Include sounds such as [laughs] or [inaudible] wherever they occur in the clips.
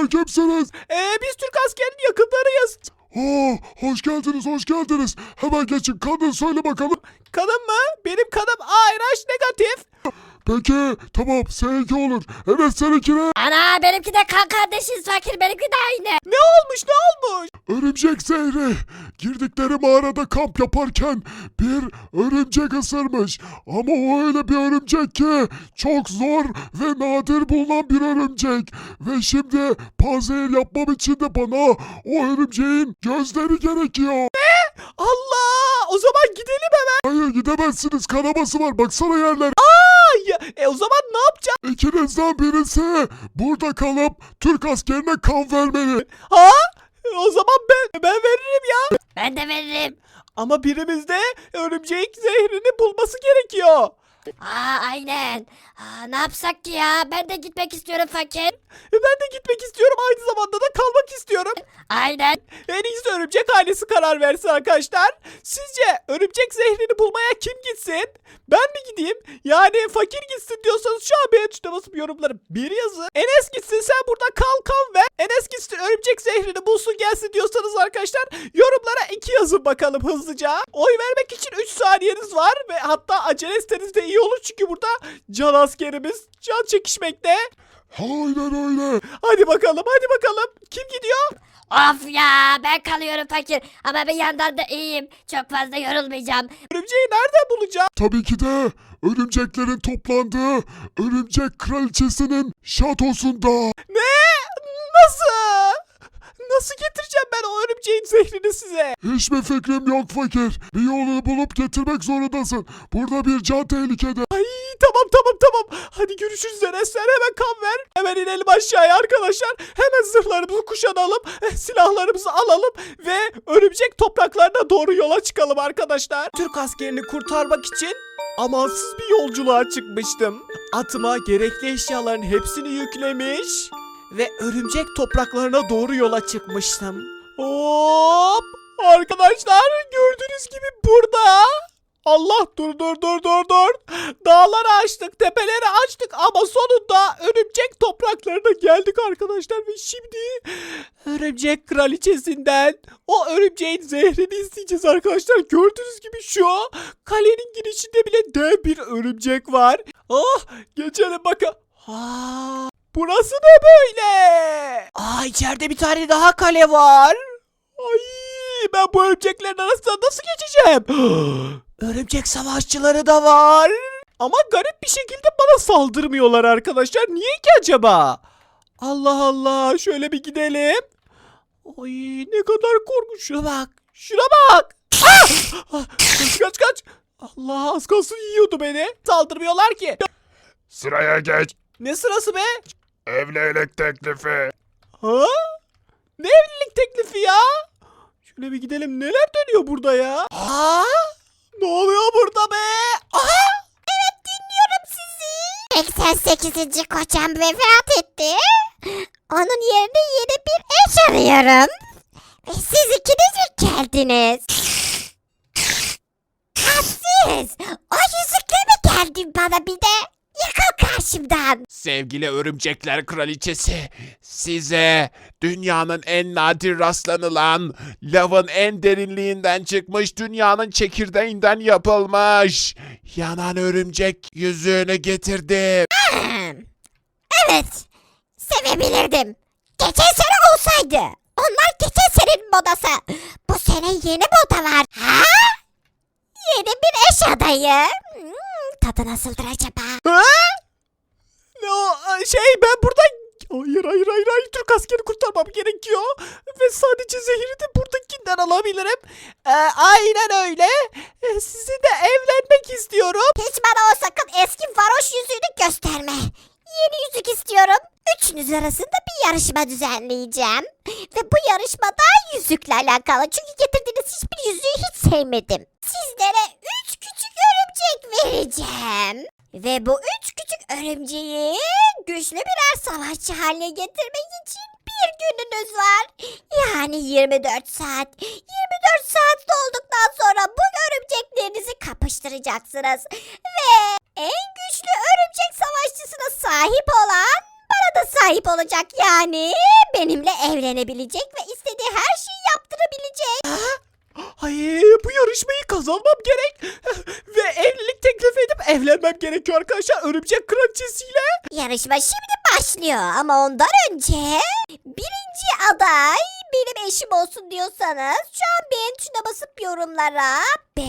Sizler kimsiniz? Ee, biz Türk askerinin yakınlarıyız. Aa, hoş geldiniz, hoş geldiniz. Hemen geçin, kadın söyle bakalım. Kanım mı? Benim kanım ARH negatif. Peki, tamam, seninki olur. Evet, seninki ne? Ana benimki de kan kardeşiz fakir benimki de aynı. Ne olmuş ne olmuş? Örümcek zehri. Girdikleri mağarada kamp yaparken bir örümcek ısırmış. Ama o öyle bir örümcek ki çok zor ve nadir bulunan bir örümcek. Ve şimdi panzehir yapmam için de bana o örümceğin gözleri gerekiyor. Allah! O zaman gidelim. Hayır gidemezsiniz kanaması var baksana yerler. Ay, ya, e, o zaman ne yapacağız? İkinizden birisi burada kalıp Türk askerine kan vermeli. Ha? O zaman ben ben veririm ya. Ben de veririm. Ama birimiz de örümcek zehrini bulması gerekiyor. Aa aynen. Aa, ne yapsak ki ya? Ben de gitmek istiyorum fakir. E, Ben de gitmek istiyorum. Aynı zamanda da kalmak istiyorum. Aynen. En iyisi örümcek ailesi karar versin arkadaşlar. Sizce örümcek zehrini bulmaya kim gitsin? Ben mi gideyim? Yani fakir gitsin diyorsanız şu an beğen tuşuna basıp yorumlara bir yazın. Enes gitsin sen burada kal kal gitsin örümcek zehrini bulsun gelsin diyorsanız arkadaşlar yorumlara iki yazın bakalım hızlıca. Oy vermek için 3 saniyeniz var ve hatta acele etseniz de iyi olur çünkü burada can askerimiz can çekişmekte. Aynen öyle. Hadi bakalım hadi bakalım. Kim gidiyor? Of ya ben kalıyorum fakir. Ama bir yandan da iyiyim. Çok fazla yorulmayacağım. Örümceği nereden bulacağım? Tabii ki de örümceklerin toplandığı örümcek kraliçesinin şatosunda. Ne? Nasıl? Nasıl getireceğim ben o örümceğin zehrini size? Hiçbir fikrim yok fakir. Bir yolunu bulup getirmek zorundasın. Burada bir can tehlikede. Ay tamam tamam tamam. Hadi görüşürüz Enes. Sen hemen kan ver. Hemen inelim aşağıya arkadaşlar. Hemen zırhlarımızı kuşanalım. eh, Silahlarımızı alalım. Ve örümcek topraklarına doğru yola çıkalım arkadaşlar. Türk askerini kurtarmak için amansız bir yolculuğa çıkmıştım. Atıma gerekli eşyaların hepsini yüklemiş. Ve örümcek topraklarına doğru yola çıkmıştım. Hop! Arkadaşlar gördüğünüz gibi burada Allah dur dur dur dur dur. Dağları açtık, tepeleri açtık ama sonunda örümcek topraklarına geldik arkadaşlar ve şimdi örümcek kraliçesinden o örümceğin zehrini isteyeceğiz arkadaşlar. Gördüğünüz gibi şu kalenin girişinde bile dev bir örümcek var. Ah geçelim bakın. Ha, burası ne böyle? Aa içeride bir tane daha kale var. Ay ben bu örümceklerin arasından nasıl geçeceğim? [gasps] Örümcek savaşçıları da var. Ama garip bir şekilde bana saldırmıyorlar arkadaşlar. Niye ki acaba? Allah Allah şöyle bir gidelim. Oy ne kadar korkunç. Şuna bak. Şuna bak. Ah! Ah, Kaç kaç kaç. Allah az kalsın yiyordu beni. Saldırmıyorlar ki. Sıraya geç. Ne sırası be? Evlilik teklifi. Ha? Ne evlilik teklifi ya? Şöyle bir gidelim. Neler dönüyor burada ya? Ha? Ne oluyor burada be? Aha! 88. kocam vefat etti. Onun yerine yeni bir eş arıyorum. Ve siz ikiniz mi geldiniz? Ha siz? O yüzükle mi geldin bana bir de? Yıkıl karşımdan. Sevgili örümcekler kraliçesi, size dünyanın en nadir rastlanılan, lavın en derinliğinden çıkmış, dünyanın çekirdeğinden yapılmış, yanan örümcek yüzüğünü getirdim. Hmm. Evet. Sevebilirdim. Geçen sene olsaydı. Onlar geçen senenin modası. Bu sene yeni moda var. Ha? Yeni bir eş adayı. Hmm, tadı nasıldır acaba? Ha? Ne o şey ben burada Hayır hayır hayır hayır Türk askeri kurtarmam gerekiyor. Ve sadece zehri de buradakinden alabilirim. Ee, aynen öyle. Ee, sizinle evlenmek istiyorum. Hiç bana o sakın eski varoş yüzüğünü gösterme. Yeni yüzük istiyorum. Üçünüz arasında bir yarışma düzenleyeceğim. Ve bu yarışmada yüzükle alakalı. Çünkü getirdiğiniz hiçbir yüzüğü hiç sevmedim. Sizlere üç örümcek vereceğim. Ve bu üç küçük örümceği güçlü birer savaşçı haline getirmek için bir gününüz var. Yani 24 saat. 24 saat dolduktan sonra bu örümceklerinizi kapıştıracaksınız. Ve en güçlü örümcek savaşçısına sahip olan bana da sahip olacak yani. Benimle evlenebilecek ve istediği her şeyi yaptırabilecek. Hayır bu yarışmayı kazanmam gerek. [laughs] Ve evlilik teklif edip evlenmem gerekiyor arkadaşlar. Örümcek kraliçesiyle. Yarışma şimdi başlıyor ama ondan önce birinci aday benim eşim olsun diyorsanız şu an beğen tuşuna basıp yorumlara 5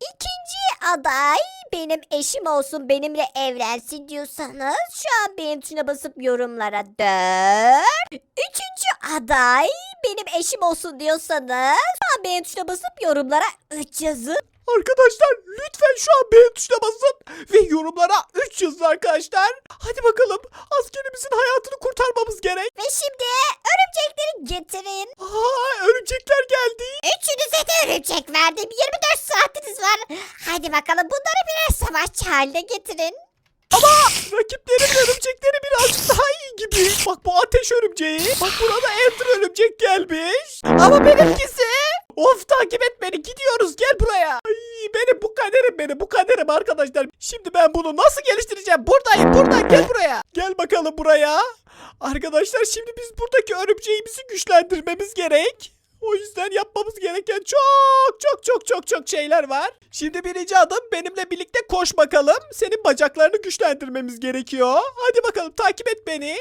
İkinci aday benim eşim olsun benimle evlensin diyorsanız şu an beğen tuşuna basıp yorumlara 4 Üçüncü aday benim eşim olsun diyorsanız şu an beğen tuşuna basıp yorumlara 3 yazın. Arkadaşlar lütfen şu an beğen tuşuna basın. Ve yorumlara 3 yazın arkadaşlar. Hadi bakalım askerimizin hayatını kurtarmamız gerek. Ve şimdi örümcekleri getirin. Aa örümcekler geldi. Üçünüze de örümcek verdim. 24 saatiniz var. Hadi bakalım bunları birer savaşçı haline getirin. Rakiplerin örümcekleri birazcık daha iyi gibi. Bak bu ateş örümceği. Bak burada Ender örümcek gelmiş. Ama benimkisi. Of takip et beni gidiyoruz gel buraya. Ay benim bu kaderim benim bu kaderim arkadaşlar. Şimdi ben bunu nasıl geliştireceğim? Buradayım burada gel buraya. Gel bakalım buraya. Arkadaşlar şimdi biz buradaki örümceğimizi güçlendirmemiz gerek. O yüzden yapmamız gereken çok çok çok çok çok şeyler var. Şimdi birinci adım benimle birlikte koş bakalım. Senin bacaklarını güçlendirmemiz gerekiyor. Hadi bakalım takip et beni.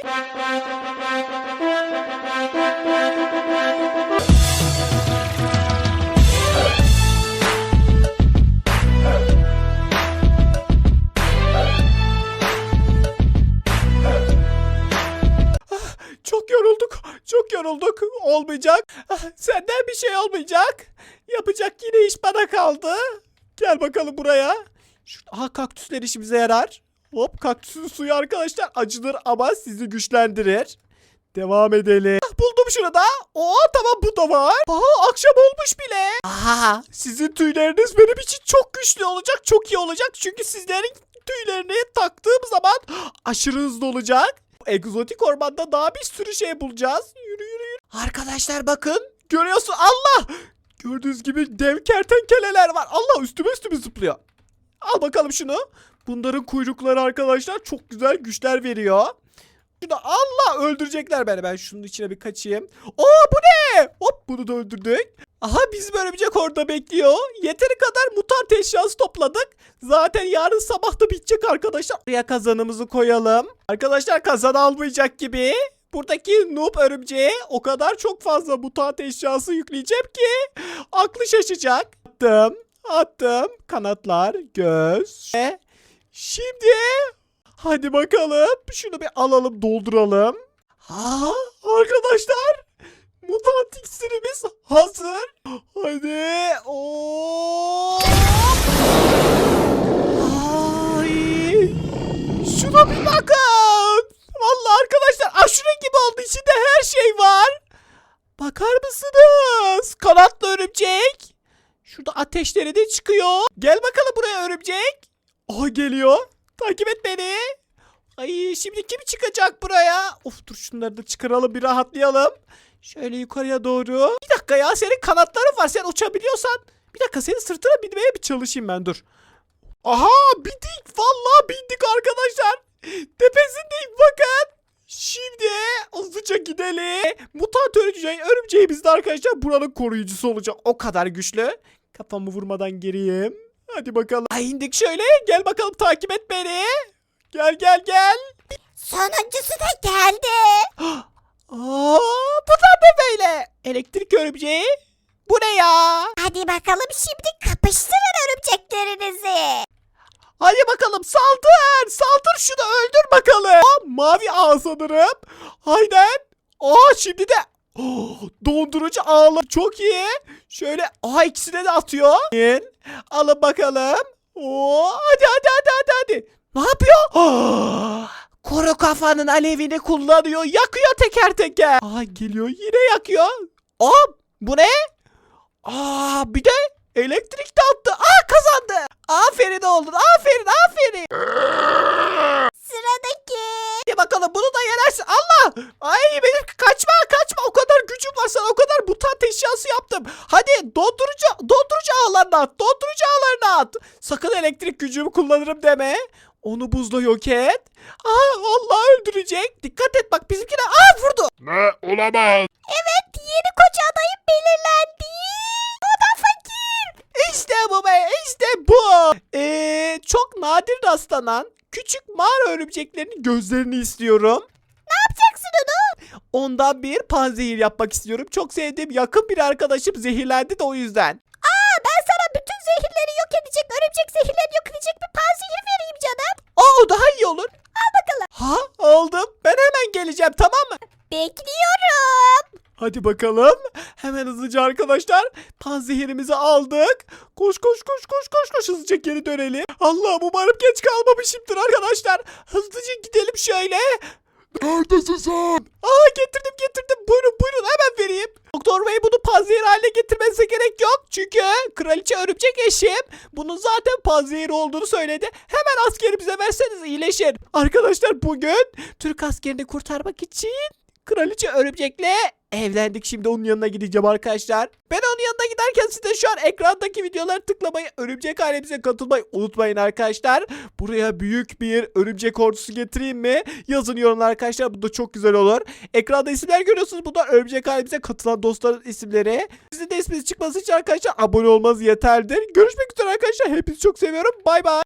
Yorulduk. Olmayacak. Ah, Senden bir şey olmayacak. Yapacak yine iş bana kaldı. Gel bakalım buraya. Şu, aha kaktüsler işimize yarar. Hop kaktüsün suyu arkadaşlar acıdır ama sizi güçlendirir. Devam edelim. Ah, Buldum şunu da. Oo tamam bu da var. Aha akşam olmuş bile. Aha sizin tüyleriniz benim için çok güçlü olacak. Çok iyi olacak. Çünkü sizlerin tüylerini taktığım zaman [gasps] aşırı hızlı olacak. Egzotik ormanda daha bir sürü şey bulacağız. Yürü yürü yürü. Arkadaşlar bakın. Görüyorsun Allah. Gördüğünüz gibi dev kertenkeleler var. Allah üstüme üstüme zıplıyor. Al bakalım şunu. Bunların kuyrukları arkadaşlar çok güzel güçler veriyor. Şunu Allah öldürecekler beni. Ben şunun içine bir kaçayım. Oo bu ne? Hop bunu da öldürdük. Aha bizim örümcek orada bekliyor. Yeteri kadar mutant eşyası topladık. Zaten yarın sabah da bitecek arkadaşlar. Buraya kazanımızı koyalım. Arkadaşlar kazan almayacak gibi. Buradaki noob örümceğe o kadar çok fazla mutant eşyası yükleyeceğim ki aklı şaşacak. Attım. Attım. Kanatlar, göz. Ve şimdi hadi bakalım şunu bir alalım dolduralım. Ha arkadaşlar mutant iksirimiz hazır. Hadi. Oo. Ay. Şuna bir bakın. Vallahi arkadaşlar aşure gibi oldu. İçinde her şey var. Bakar mısınız? Kanatlı örümcek. Şurada ateşleri de çıkıyor. Gel bakalım buraya örümcek. Aha geliyor. Takip et beni. Ay şimdi kim çıkacak buraya? Of dur şunları da çıkaralım bir rahatlayalım. Şöyle yukarıya doğru. Bir dakika ya senin kanatların var. Sen uçabiliyorsan. Bir dakika senin sırtına binmeye bir çalışayım ben dur. Aha bindik. Vallahi bindik arkadaşlar. Tepesindeyim bakın. Şimdi hızlıca gidelim. Mutant örümceği, örümceğimiz de arkadaşlar buranın koruyucusu olacak. O kadar güçlü. Kafamı vurmadan gireyim. Hadi bakalım. Ay indik şöyle. Gel bakalım takip et beni. Gel gel gel. Sonuncusu da geldi. [gasps] Aa, bu da ne böyle? Elektrik örümceği. Bu ne ya? Hadi bakalım şimdi kapıştırın örümceklerinizi. Hadi bakalım saldır. Saldır şunu öldür bakalım. Aa, Mavi ağ sanırım. Aynen. Aa şimdi de Oh, [gasps] dondurucu ağlar çok iyi. Şöyle aha ikisine de atıyor. Alın bakalım. Oo, hadi hadi hadi hadi hadi. Ne yapıyor? [gasps] Ah, Kuru kafanın alevini kullanıyor. Yakıyor teker teker. Aa geliyor yine yakıyor. Aa bu ne? Aa bir de elektrik de attı. Aa kazandı. Aferin oğlum. Aferin aferin. Sıradaki. Hadi bakalım bunu da yenersin. Allah! Ay benim kaçma kaçma. O kadar gücüm var sana. O kadar mutant eşyası yaptım. Hadi dondurucu dondurucu ağlarına at. Dondurucu ağlarına at. Sakın elektrik gücümü kullanırım deme. Onu buzla yok et. Aa Allah öldürecek. Dikkat et bak bizimkine. Aa vurdu. Ne olamaz. Evet yeni koca adayım belirlendi. O da fakir. İşte bu be işte bu. Ee, çok nadir rastlanan küçük mağara örümceklerinin gözlerini istiyorum. Ne yapacaksın onu? Ondan bir panzehir yapmak istiyorum. Çok sevdiğim yakın bir arkadaşım zehirlendi de o yüzden. Aa ben sana bütün zehirleri yok edecek, örümcek zehirlerini yok edecek bir canım. Aa o daha iyi olur. Al bakalım. Ha aldım. Ben hemen geleceğim tamam mı? Bekliyorum. Hadi bakalım. Hemen hızlıca arkadaşlar. Panzehirimizi aldık. Koş koş koş koş koş koş hızlıca geri dönelim. Allah'ım umarım geç kalmamışımdır arkadaşlar. Hızlıca gidelim şöyle. Neredesin sen? Aa getirdim getirdim. Buyurun buyurun hemen vereyim. Doktor Bey bunu panzehir haline getirmesine gerek yok. Çünkü kraliçe örümcek eşim bunun zaten panzehir olduğunu söyledi. Hemen askerimize verseniz iyileşir. Arkadaşlar bugün Türk askerini kurtarmak için kraliçe örümcekle evlendik. Şimdi onun yanına gideceğim arkadaşlar. Ben onun yanına giderken siz de şu an ekrandaki videoları tıklamayı, örümcek ailemize katılmayı unutmayın arkadaşlar. Buraya büyük bir örümcek ordusu getireyim mi? Yazın yorumlar arkadaşlar. Bu da çok güzel olur. Ekranda isimler görüyorsunuz. Bunlar örümcek ailemize katılan dostların isimleri. Sizin de isminiz çıkması için arkadaşlar abone olmanız yeterlidir. Görüşmek üzere arkadaşlar. Hepinizi çok seviyorum. Bay bay.